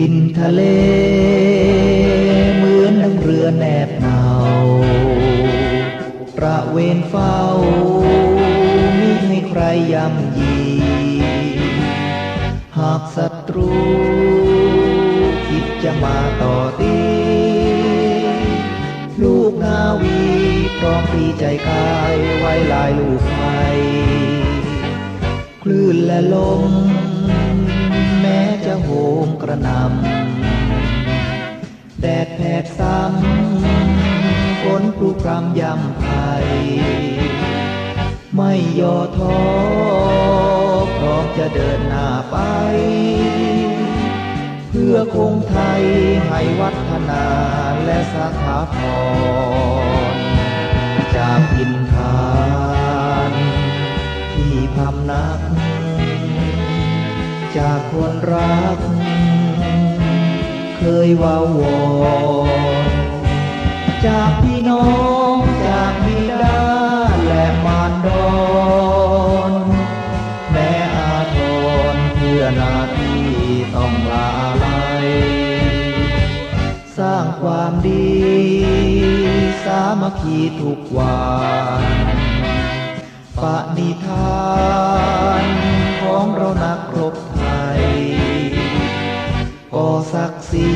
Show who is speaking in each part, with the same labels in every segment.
Speaker 1: ทินทะเล เหมือนดังเรือแนบหนาวประเวนเฝ้ามิให้ใครย่ำยี หากศัตรู คิดจะมาต่อตี ลูกนาวีพร้อมปีใจกายไว้ลายลูกไฟคลื่นและลมำฝนปลุกรำยำไทยไม่ย่อท้อพร้อมจะเดินหน้าไป เพื่อคงไทยให้วัฒนาและสถาพร จากพินทานที่พำนัก จากคนรัก เคยว่าวอน ความดี สามัคคีทุกวันปณิธานของเรานักรบไทยก่อศักดิ์ศรี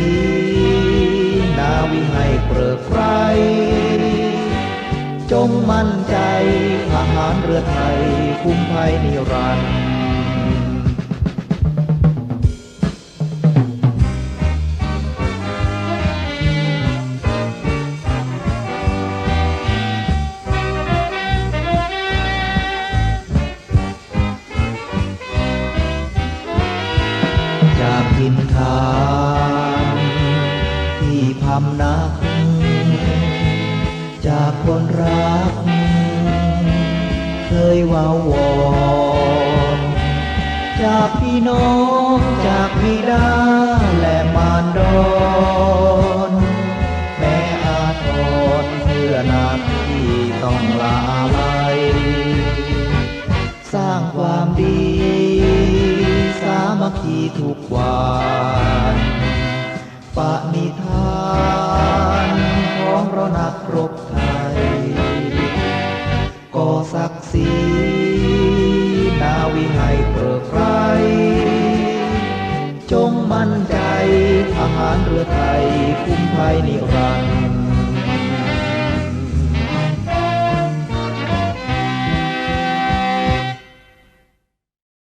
Speaker 1: นาวิให้เปริกไพรจงมั่นใจทหารเรือไทยคุ้มภัยนิรันดร์ จากทินทานที่พำนัก จากคนรัก เคยว่าวอนจากพี่น้องจากบิดาและมารดอนแม้อาทรเพื่อนาที่ต้องลาลัยสร้างความดี มีทุกวันปณิธานของเรานักรบไทยก่อศักดิ์ศรีนาวิให้เปิดไพรจงมั่นใจทหารเรือไทยคุ้มภัยนิรันดร์